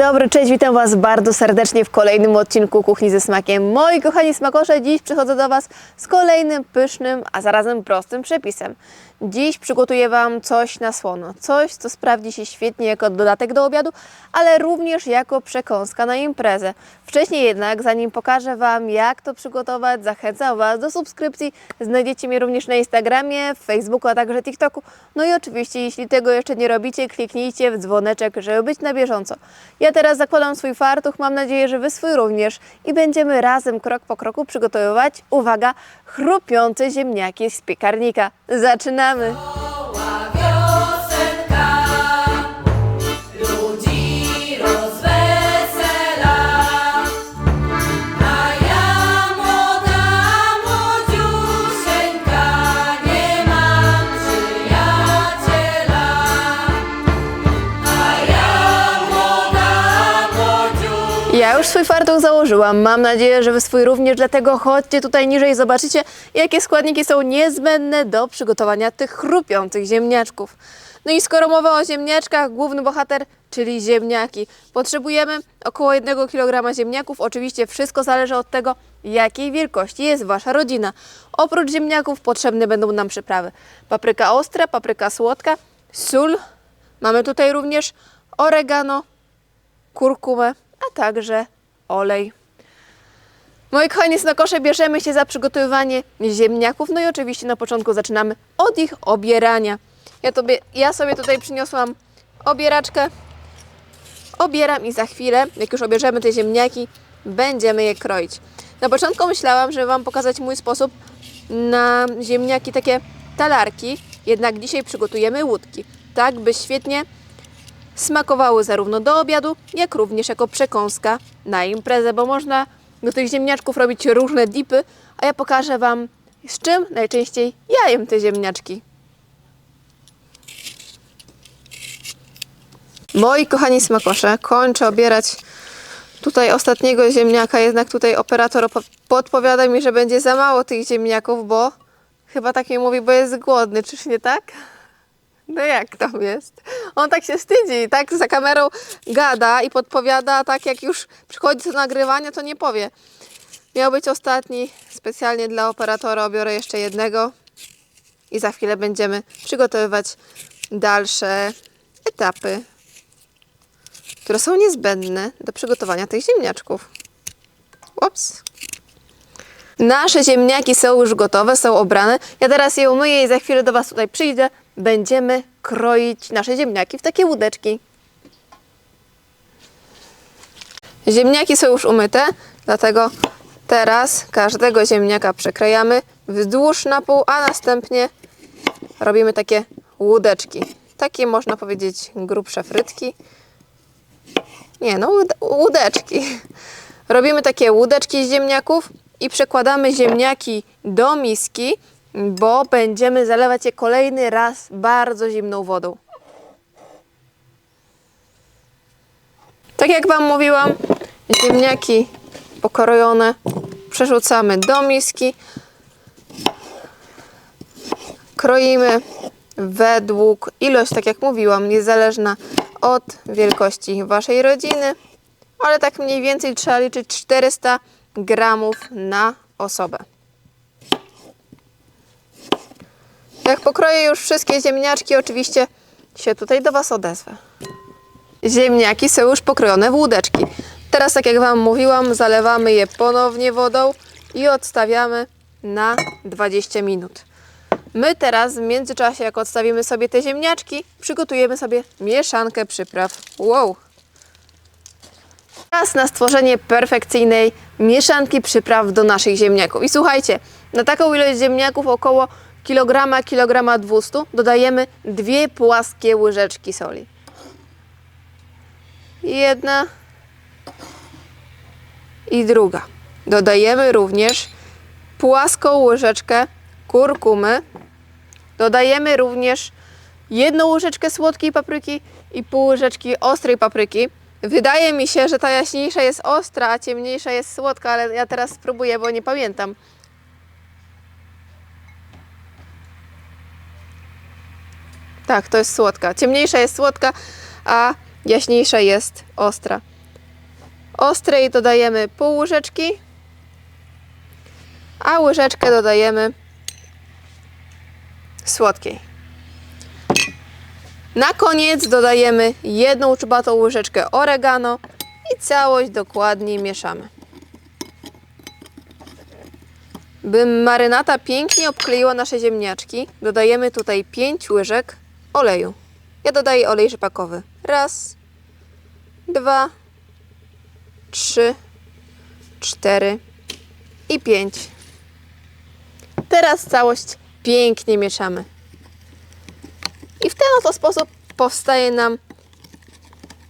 Dobry, cześć, witam Was bardzo serdecznie w kolejnym odcinku Kuchni ze Smakiem. Moi kochani smakosze, dziś przychodzę do Was z kolejnym pysznym, a zarazem prostym przepisem. Dziś przygotuję Wam coś na słono, coś, co sprawdzi się świetnie jako dodatek do obiadu, ale również jako przekąska na imprezę. Wcześniej jednak, zanim pokażę Wam, jak to przygotować, zachęcam Was do subskrypcji. Znajdziecie mnie również na Instagramie, Facebooku, a także TikToku. No i oczywiście, jeśli tego jeszcze nie robicie, kliknijcie w dzwoneczek, żeby być na bieżąco. Ja teraz zakładam swój fartuch, mam nadzieję, że Wy swój również i będziemy razem krok po kroku przygotowywać, uwaga, chrupiące ziemniaki z piekarnika. Zaczynamy! 사 람. Ja już swój fartuch założyłam. Mam nadzieję, że Wy swój również, dlatego chodźcie tutaj niżej, zobaczycie, jakie składniki są niezbędne do przygotowania tych chrupiących ziemniaczków. No i skoro mowa o ziemniaczkach, główny bohater, czyli ziemniaki. Potrzebujemy około 1 kg ziemniaków. Oczywiście wszystko zależy od tego, jakiej wielkości jest Wasza rodzina. Oprócz ziemniaków potrzebne będą nam przyprawy. Papryka ostra, papryka słodka, sól. Mamy tutaj również oregano, kurkumę, a także olej. Moi kochani smakosze, bierzemy się za przygotowywanie ziemniaków. No i oczywiście na początku zaczynamy od ich obierania. Ja, tobie, ja sobie tutaj przyniosłam obieraczkę. Obieram i za chwilę, jak już obierzemy te ziemniaki, będziemy je kroić. Na początku myślałam, żeby Wam pokazać mój sposób na ziemniaki, takie talarki. Jednak dzisiaj przygotujemy łódki, tak by świetnie smakowały zarówno do obiadu, jak również jako przekąska na imprezę, bo można do tych ziemniaczków robić różne dipy, a ja pokażę Wam, z czym najczęściej ja jem te ziemniaczki. Moi kochani smakosze, kończę obierać tutaj ostatniego ziemniaka, jednak tutaj operator podpowiada mi, że będzie za mało tych ziemniaków, bo chyba tak mi mówi, bo jest głodny, czyż nie tak? No jak tam jest? On tak się wstydzi, tak za kamerą gada i podpowiada, tak jak już przychodzi do nagrywania, to nie powie. Miał być ostatni, specjalnie dla operatora obiorę jeszcze jednego i za chwilę będziemy przygotowywać dalsze etapy, które są niezbędne do przygotowania tych ziemniaczków. Ups. Nasze ziemniaki są już gotowe, są obrane. Ja teraz je umyję i za chwilę do Was tutaj przyjdę. Będziemy kroić nasze ziemniaki w takie łódeczki. Ziemniaki są już umyte, dlatego teraz każdego ziemniaka przekrajamy wzdłuż na pół, a następnie robimy takie łódeczki. Takie można powiedzieć grubsze frytki. Nie, no łód- łódeczki. Robimy takie łódeczki z ziemniaków i przekładamy ziemniaki do miski, bo będziemy zalewać je kolejny raz bardzo zimną wodą. Tak jak Wam mówiłam, ziemniaki pokrojone przerzucamy do miski. Kroimy według ilość, tak jak mówiłam, niezależna od wielkości Waszej rodziny, ale tak mniej więcej trzeba liczyć 400 gramów na osobę. Jak pokroję już wszystkie ziemniaczki, oczywiście się tutaj do Was odezwę. Ziemniaki są już pokrojone w łódeczki. Teraz, tak jak Wam mówiłam, zalewamy je ponownie wodą i odstawiamy na 20 minut. My teraz, w międzyczasie, jak odstawimy sobie te ziemniaczki, przygotujemy sobie mieszankę przypraw. Wow! Czas na stworzenie perfekcyjnej mieszanki przypraw do naszych ziemniaków. I słuchajcie, na taką ilość ziemniaków około kilograma, kilograma 200 dodajemy dwie płaskie łyżeczki soli. Jedna i druga. Dodajemy również płaską łyżeczkę kurkumy. Dodajemy również jedną łyżeczkę słodkiej papryki i pół łyżeczki ostrej papryki. Wydaje mi się, że ta jaśniejsza jest ostra, a ciemniejsza jest słodka, ale ja teraz spróbuję, bo nie pamiętam. Tak, to jest słodka. Ciemniejsza jest słodka, a jaśniejsza jest ostra. Ostrej dodajemy pół łyżeczki, a łyżeczkę dodajemy słodkiej. Na koniec dodajemy jedną czubata łyżeczkę oregano i całość dokładnie mieszamy. By marynata pięknie obkleiła nasze ziemniaczki, dodajemy tutaj 5 łyżek oleju. Ja dodaję olej rzepakowy. Raz, dwa, trzy, cztery i pięć. Teraz całość pięknie mieszamy. I w ten oto sposób powstaje nam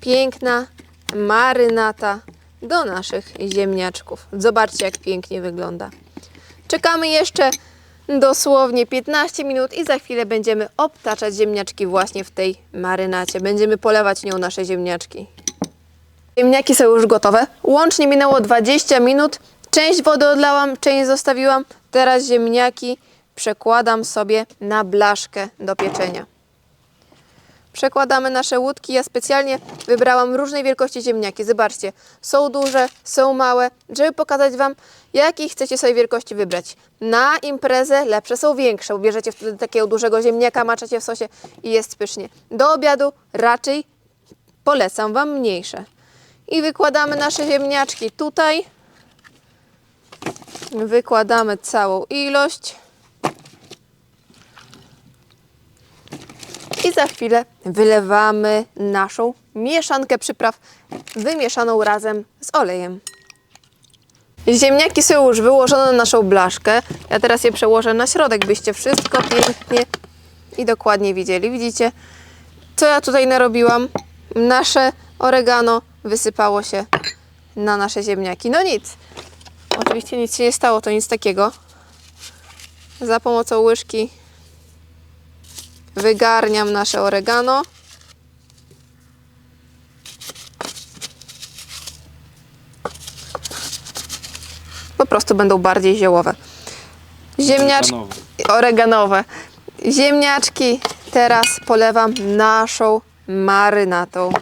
piękna marynata do naszych ziemniaczków. Zobaczcie, jak pięknie wygląda. Czekamy jeszcze dosłownie 15 minut i za chwilę będziemy obtaczać ziemniaczki właśnie w tej marynacie. Będziemy polewać nią nasze ziemniaczki. Ziemniaki są już gotowe. Łącznie minęło 20 minut. Część wody odlałam, część zostawiłam. Teraz ziemniaki przekładam sobie na blaszkę do pieczenia. Przekładamy nasze łódki. Ja specjalnie wybrałam różnej wielkości ziemniaki. Zobaczcie, są duże, są małe, żeby pokazać Wam, jakiej chcecie sobie wielkości wybrać. Na imprezę lepsze są większe, bo bierzecie wtedy takiego dużego ziemniaka, maczacie w sosie i jest pysznie. Do obiadu raczej polecam Wam mniejsze. I wykładamy nasze ziemniaczki tutaj. Wykładamy całą ilość. I za chwilę wylewamy naszą mieszankę przypraw wymieszaną razem z olejem. Ziemniaki są już wyłożone na naszą blaszkę. Ja teraz je przełożę na środek, byście wszystko pięknie i dokładnie widzieli. Widzicie, co ja tutaj narobiłam? Nasze oregano wysypało się na nasze ziemniaki. No nic. Oczywiście nic się nie stało, to nic takiego. Za pomocą łyżki wygarniam nasze oregano. Po prostu będą bardziej ziołowe. Ziemniaczki Oreganowe. Ziemniaczki teraz polewam naszą marynatą.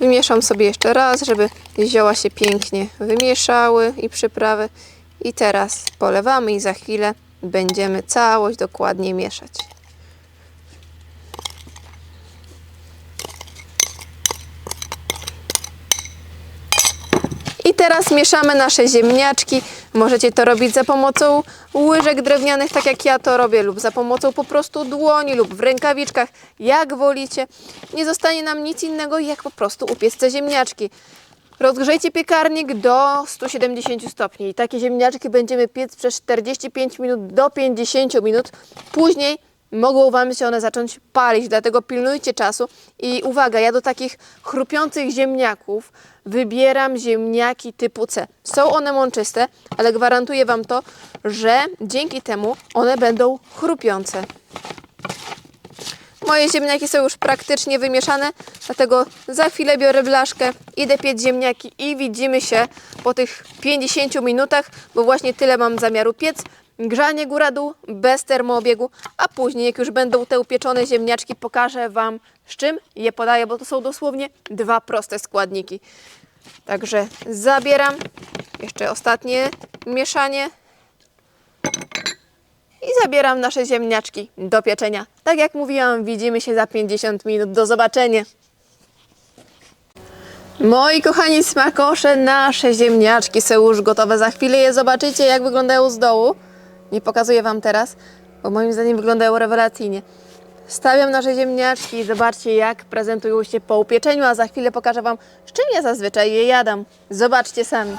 Wymieszam sobie jeszcze raz, żeby zioła się pięknie wymieszały i przyprawy. I teraz polewamy i za chwilę będziemy całość dokładnie mieszać. I teraz mieszamy nasze ziemniaczki. Możecie to robić za pomocą łyżek drewnianych, tak jak ja to robię, lub za pomocą po prostu dłoni, lub w rękawiczkach, jak wolicie. Nie zostanie nam nic innego, jak po prostu upiec te ziemniaczki. Rozgrzejcie piekarnik do 170 stopni. Takie ziemniaczki będziemy piec przez 45 minut do 50 minut. Później mogą Wam się one zacząć palić, dlatego pilnujcie czasu. I uwaga, ja do takich chrupiących ziemniaków wybieram ziemniaki typu C. Są one mączyste, ale gwarantuję Wam to, że dzięki temu one będą chrupiące. Moje ziemniaki są już praktycznie wymieszane, dlatego za chwilę biorę blaszkę, idę piec ziemniaki i widzimy się po tych 50 minutach, bo właśnie tyle mam zamiaru piec. Grzanie góra-dół, bez termoobiegu, a później jak już będą te upieczone ziemniaczki, pokażę Wam z czym je podaję, bo to są dosłownie dwa proste składniki. Także zabieram jeszcze ostatnie mieszanie i zabieram nasze ziemniaczki do pieczenia. Tak jak mówiłam, widzimy się za 50 minut. Do zobaczenia. Moi kochani smakosze, nasze ziemniaczki są już gotowe. Za chwilę je zobaczycie, jak wyglądają z dołu. Nie pokazuję Wam teraz, bo moim zdaniem wyglądają rewelacyjnie. Stawiam nasze ziemniaczki i zobaczcie, jak prezentują się po upieczeniu, a za chwilę pokażę Wam, z czym ja zazwyczaj je jadam. Zobaczcie sami.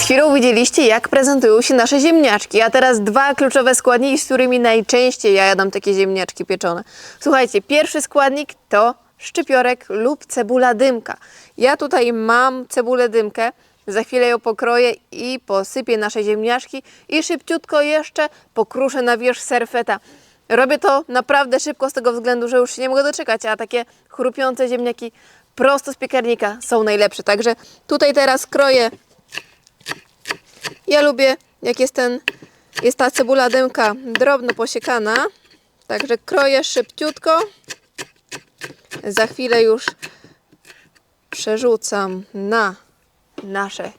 Przed chwilą widzieliście, jak prezentują się nasze ziemniaczki, a teraz dwa kluczowe składniki, z którymi najczęściej ja jadam takie ziemniaczki pieczone. Słuchajcie, pierwszy składnik to szczypiorek lub cebula dymka. Ja tutaj mam cebulę dymkę, za chwilę ją pokroję i posypię nasze ziemniaczki i szybciutko jeszcze pokruszę na wierzch serfeta. Robię to naprawdę szybko z tego względu, że już się nie mogę doczekać, a takie chrupiące ziemniaki prosto z piekarnika są najlepsze. Także tutaj teraz kroję ja lubię, jak jest ten, jest ta cebula dymka drobno posiekana. Także kroję szybciutko. Za chwilę już przerzucam na nasze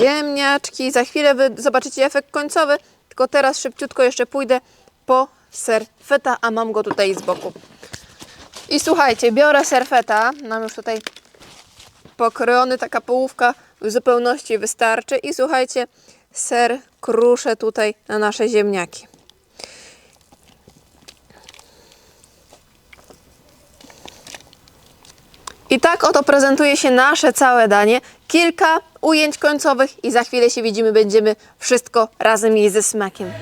ziemniaczki. Za chwilę wy zobaczycie efekt końcowy, tylko teraz szybciutko jeszcze pójdę po ser feta, a mam go tutaj z boku. I słuchajcie, biorę serfeta, mam już tutaj pokrojony, taka połówka w zupełności wystarczy. I słuchajcie, ser kruszę tutaj na nasze ziemniaki. I tak oto prezentuje się nasze całe danie. Kilka ujęć końcowych i za chwilę się widzimy, będziemy wszystko razem jeść ze smakiem.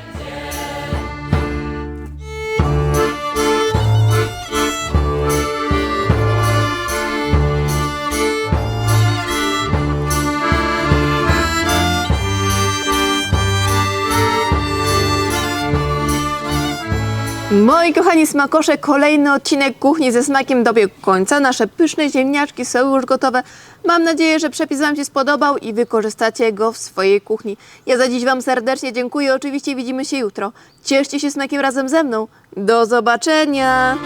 Moi kochani smakosze, kolejny odcinek kuchni ze smakiem dobiegł końca. Nasze pyszne ziemniaczki są już gotowe. Mam nadzieję, że przepis Wam się spodobał i wykorzystacie go w swojej kuchni. Ja za dziś Wam serdecznie dziękuję. Oczywiście widzimy się jutro. Cieszcie się smakiem razem ze mną. Do zobaczenia!